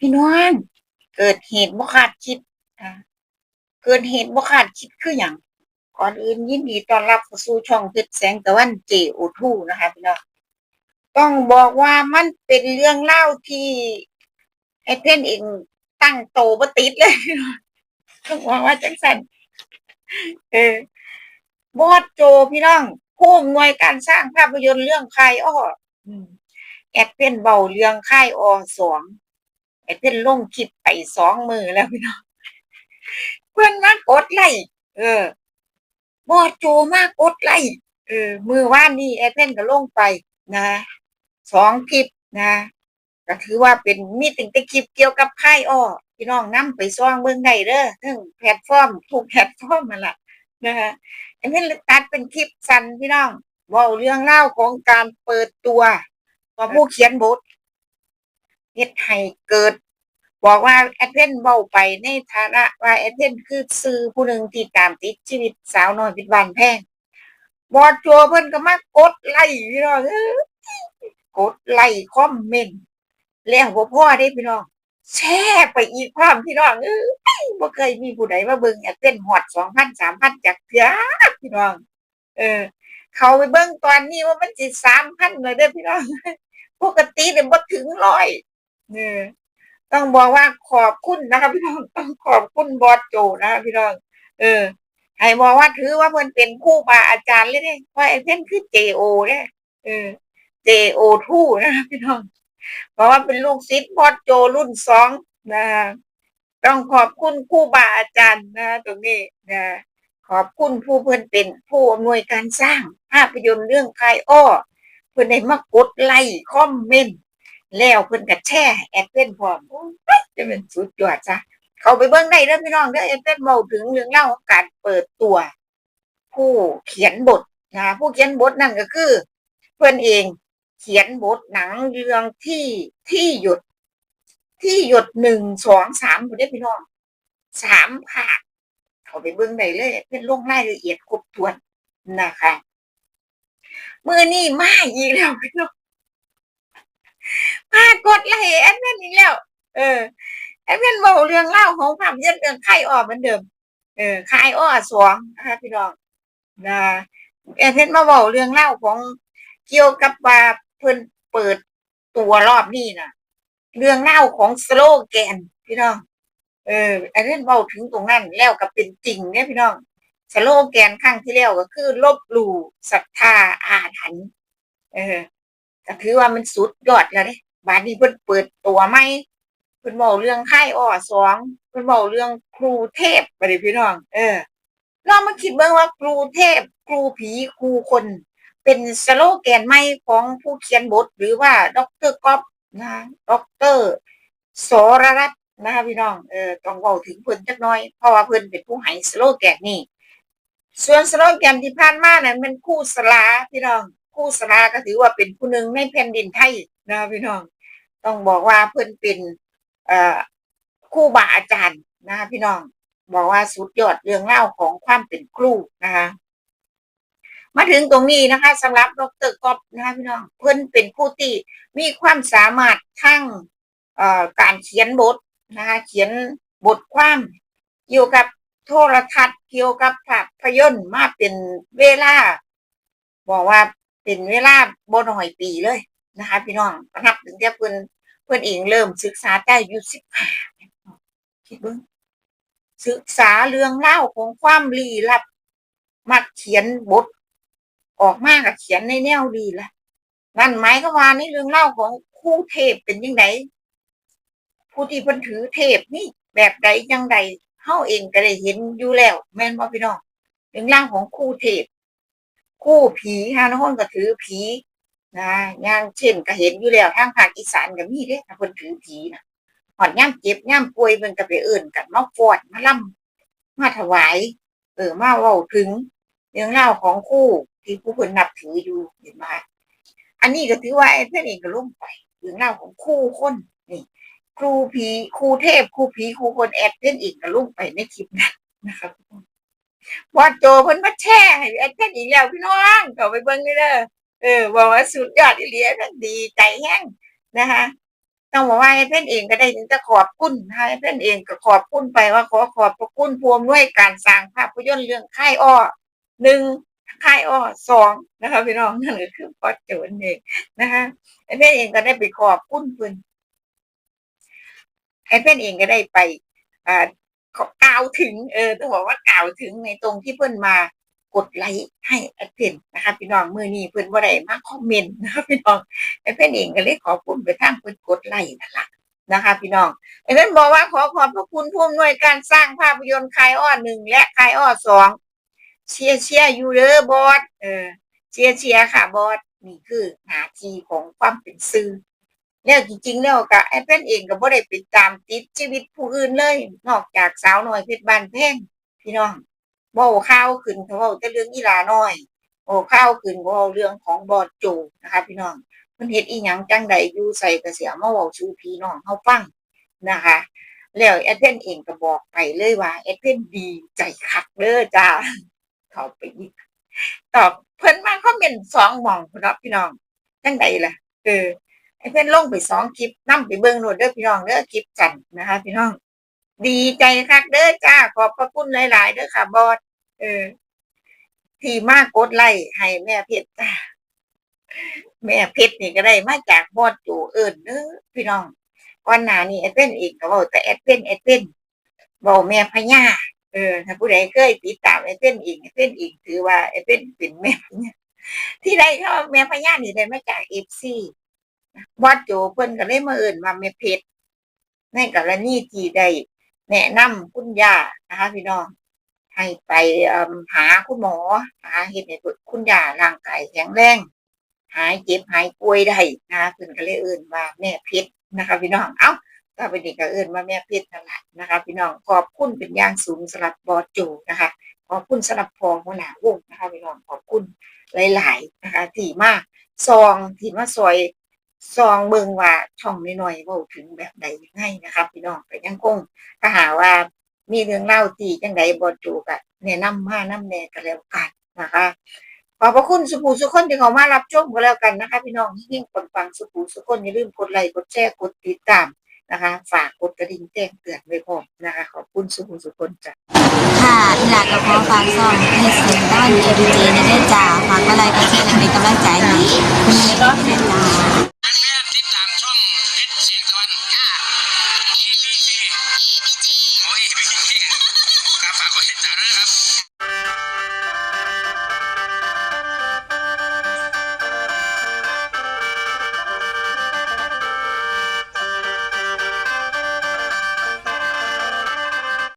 พี่น้อง เกิดเหตุบ่คาดคิดเกิดเหตุบ่คาดคิดคืออย่างก่อนอื่นยินดีต้อนรับเข้าสู่ช่องเพชรแสงตะวัน JO2 นะคะพี่น้องต้องบอกว่ามันเป็นเรื่องเล่าที่ไอ้เพื่อนเองตั้งโตบ่ติดเลยต้องบอกว่าจังสันเออบอสโจพี่น้องผู้อำนวยการสร้างภาพยนตร์เรื่องคายอ้อแอดเป็นเบาเรื่องค่ายอสองไอ้ เพื่อนลงคลิปไปสองมือแล้วพี่น้องเพื่อนมากดไลค์เออบอโจมากดไลค์เออ มือว่านนี่ไอ้เพื่อนก็ลงไปนะสองคลิปนะก็ถือว่าเป็นมีติงแต่คลิปเกี่ยวกับค่ายอ้อพี่น้องนํไปซ่องเบิ่งได้เด้อทั้งแพลตฟอร์มทุกแพลตฟอร์มมันล่ะนะคะไอ้เพื่นตัดเป็นคลิปสั้นพี่น้องเว้าเรื่องเล่าของการเปิดตัวของผู้เขียนบทเฮ็ดให้เกิด บอกว่าแอดเวนเบาไปในฐานะว่าแอดเวนคือซื้อผู้หนึ่งที่ตามติดชีวิตสาวน้อยพิดบานแพงบอดโจเพิ่นก็มากดไลค์พี่น้องกดไลค์คอมเมนต์แล้วบ่พอเด้พี่น้องแชร์ไปอีกความพี่น้องเอ้ยบ่เคยมีผู้ใดมาเบิ่งแอดเวนฮอด2,000 3,000จักเทื่อพี่น้อง เออ เขาไปเบิ่งตอนนี้ว่ามันสิ3,000เลยเด้อพี่น้องปกติเนี่ยบ่ถึงร้อยเออ ต้องบอกว่าขอบคุณนะคะพี่น้องต้องขอบคุณบอสโจนะคะพี่น้องเออให้บอกว่าถือว่าเพิ่นเป็นครูบาอาจารย์เลยเนี่ยเพราะไอ้เพิ่นคือ JO เนี่ยเออ JO2 นะคะพี่น้องเพราะว่าเป็นลูกศิษย์บอสโจรุ่นสองนะคะต้องขอบคุณครูบาอาจารย์นะตรงนี้นะขอบคุณผู้เพิ่อนเป็นผู้อำนวยการสร้างภาพยนตร์เรื่องคายอ้อเพิ่อนได้มากดไลค์คอมเมนต์ แล้วเพิ่นก็แชร์ให้แอดเพิ่นพร้อมจะเป็นสุดยอดจ้ะเขาไปเบิ่งได้เด้อพี่น้องเด้อแอดเพิ่นเว้าถึงเรื่องเล่าวขอการเปิดตัว ผู้เขียนบทนะผู้เขียนบทนั่นก็คือ เพิ่อนเองเขียนบทหนังเรื่องที่ที่หยดที่หยดหนึ่งสองสามผู้ได้พี่น้องสามภาคเขาไปเบิ่งได้เลยเพิ่นลงรายละเอียดครบถ้วนนะคะเมื้อนี้มาอีกแล้วพี่น้อง มากดไลค์แอดเวนอีกแล้ว เออ แอดเวนบอกเรื่องเล่าของภาพยนเรื่องค่ายอ้อเหมือนเดิม เออค่ายอ้อสองนะคะพี่น้องนะแอดเวนมาบอกเรื่องเล่าของเกี่ยวกับว่าเพิ่นเปิดตัวรอบนี้นะเรื่องเล่าของสโลแกนพี่น้อง เออแอดเวนบอกถึงตรงนั้นแล้วก็เป็นจริงเนี่ยพี่น้องสโลแกนครั้งที่แล้วก็คือ ลบหลู่ศรัทธาอาถรรพ์เออก็ถือว่ามันสุดยอดแล้วเด้ บาดนี้เพิ่นเปิดตัวใหมเพิ่นเว้าเรื่องค่อ้อสองเพิ่นเว้าเรื่องครูเทพบัดนี้พี่น้อง เออลองมาคิดเบิ่งว่าครูเทพ ครูผีครูคน เป็นสโลแกนใหม่ของผู้เขียนบท หรือว่าด็อกเตอร์ก๊อฟนะด็อกเตอรสรรัตน์นะคะพี่น้องเออต้องเว้าถึงเพิ่นจักหน่อย เพราะว่าเพิ่นเป็นผู้ให้สโลแกนนี้ส่วนสโลแกนที่ผ่านมาเนั้นมันคู่สลาพี่น้องคู่สลาก็ถือว่าเป็นผู้หนึ่งในแผ่นดินไทย นะพี่น้อง ต้องบอกว่าเพิ่นเป็นเอ่อครูบาอาจารย์นะคะพี่น้อง บอกว่าสุดยอดเรื่องเล่าของความเป็นครูนะคะมาถึงตรงนี้นะคะสำหรับดรก๊อฟนะคะพี่น้องเพิ่นเป็นผู้ที่มีความสามารถทั้งการเขียนบทนะคะเขียนบทความเกี่ยวกับโทรทัศน์เกี่ยวกับภาพยนตร์มาเป็นเวลา บอกว่าเป็นเวลาบ่น้อยปีเลย นะคะ พี่น้องนับถึงแต่เพิ่อนเพิ่อนเองเริ่มศึกษาแต่อายุสิบห้าคิดเบิ่งศึกษาเรื่องเล่าของความลี้ลับมักเขียนบท ออกมาก็เขียนในแนวดีละนั่นหมายก็ว่าในเรื่องเล่าของครูเทพเป็นยังไงผู้ที่เพิ่นถือเทพนี่แบบใดจังใดเฮาเองก็ได้เห็นอยู่แล้ว แม่นบ่พี่น้องเรื่องเล่าของครูเทพครูผีฮะน้องคนก็ถือผี นะย่างเช่นก็เห็นอยู่แล้วทางภาคอีสานก็มีเด้ถ้าเพิ่นถือผีนะหอดย่ำเจ็บย่ำป่วยเพิ่นก็ไปเอิ่นกันมาฟอดมาล่ำมาถวาย เออมาเว้าถึงเรื่องเล่าของคู่ที่ผู้เพิ่นนับถืออยู่เห็นไหมอันนี้ก็ถือว่าไอ้เพิ่นเองก็ลงไปเรื่องเล่าของคู่คนนี่ครูผีครูเทพครูผีครูคนแอดเพิ่นเองก็ลงไปในคลิปนั้นนะครับว่าโจเพิ่นมาแชร์ให้แอดเพิ่นอีกแล้วพี่น้องเข้าไปเบิ่งเด้อ เออบอกว่าสุดยอดอีหลีนั่นดีใจแห้งนะคะต้องบอกว่าไอ้เพื่อนเองก็ได้ถึงจะขอบคุณนะคะไอ้เพื่อนเองก็ขอบคุณไปว่าขอขอบพระคุณพวมด้วยการสร้างภาพยนตร์เรื่องค่ายอ้อหนึ่งค่ายอ้อสองนะคะพี่น้องนั่นก็คือพอโจนเองนะคะไอ้เพื่อนเองก็ได้ไปขอบคุณเพื่อนไอ้เพื่อนเองก็ได้ไปอ่ากล่าวถึงเออต้องบอกว่ากล่าวถึงในตรงที่เพื่อนมา กดไลค์ให้แอดเพ่นนะคะพี่น้องมือนี้เพื่อนว่าได้มาคอมเมนต์นะคะพี่น้องไอ้เพ่นเองก็เลยขอบคุณไปทางเพื่อนกดไลค์นั่นแหละนะคะพี่น้องไอ้เพ่นบอกว่าขอขอบพระคุณผู้อำนวยการสร้างภาพยนตร์คายอ้อหนึ่งและคายอ้อสองเชียร์เชียร์อยู่เด้อบอสเออเชียร์เชียร์ค่ะบอสนี่คือหน้าที่ของความเป็นสื่อแล้วจริงๆแล้วก็ไอ้เพ่นเองก็บ่ได้ไปตามติดชีวิตผู้อื่นเลย นอกจากสาวน้อยเพชรบ้านแพงพี่น้อง เว้าข่าวขึ้นเขาเว้าแต่เรื่องอีหลาน้อยโอ้ข่าวขึ้นเว้าเรื่องของบอสโจนะคะพี่น้องมันเฮ็ดอีหยังจังใดอยู่ใส่กระเสียมาเว้าสู่พี่น้องเฮาฟังนะคะ แล้วแอดเพนเองก็บอกไปเลยว่าแอดเพนดีใจคักเด้อจ้าเข้าไปอีกตอบเพิ่นมาคอมเมนต์สองหม่องพุ่นเนาะพี่น้องจังใดล่ะเออไอ้เพิ่นลงไปสองคลิปนํไปเบิ่งโน่นเด้อพี่น้องเด้อคลิปจันนะคะพี่น้อง ดีใจคักเด้อจ้า ขอบพระคุณหลาย ๆ เด้อค่ะ บอสเออ ที่มากกดไลค์ให้แม่เพชรจ้าแม่เพชรนี่ก็ได้มาจากบอดจูเอิญเด้อพี่น้องก่อนหน้านี้แอดเป็นเองก็บอกแต่แอดเป็นแอดเป็นบอกแม่พญาเออถ้าผู้ใดเคยติดตามแอดเป็นเองแอดเป็นเองถือว่าแอดเป็นเป็นแม่พญาที่ใดเขาว่าแม่พญานี่ได้มาจากเอฟซีบอดจูเพิ่นก็เลยมาเอิญมาแม่เพชรในกรณีที่ได้ แนะนำคุณย่านะคะพี่น้องให้ไปหาคุณหมอหาเห็นให้คุณย่าร่างกายแข็งแรงหายเจ็บหายป่วยได้นะคะเพิ่นก็เลยเอิ้นว่าแม่เพชรนะคะ พี่น้องเอ้าก็เป็นเด็กก็เอิ้นว่าแม่เพชรนั่นแหละนะคะ พี่น้องขอบคุณเป็นอย่างสูงสำหรับบอสโจนะคะขอบคุณสำหรับพอหัวหน้าวงนะคะพี่น้องขอบคุณหลาย ๆ นะคะที่มาซองที่มาซอย ซองเบิ่งว่าช่องน้อยๆเว้าถึงแบบใดยังไงนะครับพี่น้องก็ยังคงถ้าหาว่ามีเรื่องเล่าที่จังใดบอสโจก็แนะนำมานํแน่ก็แล้วกันนะคะขอบพระคุณสุภูสุคนที่เขามารับชมกันแล้วกันนะคะ พี่น้องยิ่งคนฟังสุภูสุคนอย่าลืมกดไลค์กดแชร์กดติดตามนะคะ ฝากกดกระดิ่งแจ้งเตือนไว้พร้อมนะคะ ขอบคุณสุภูสุคนจ้ะค่ะที่หลักก็ขอฝากซ่องให้เสียงด้านเอดีจีในเด้จ้าฝากก็ไลค์ก็แชร์และเป็นกำลังใจให้คุณในรอบเด้อจ้า Yes.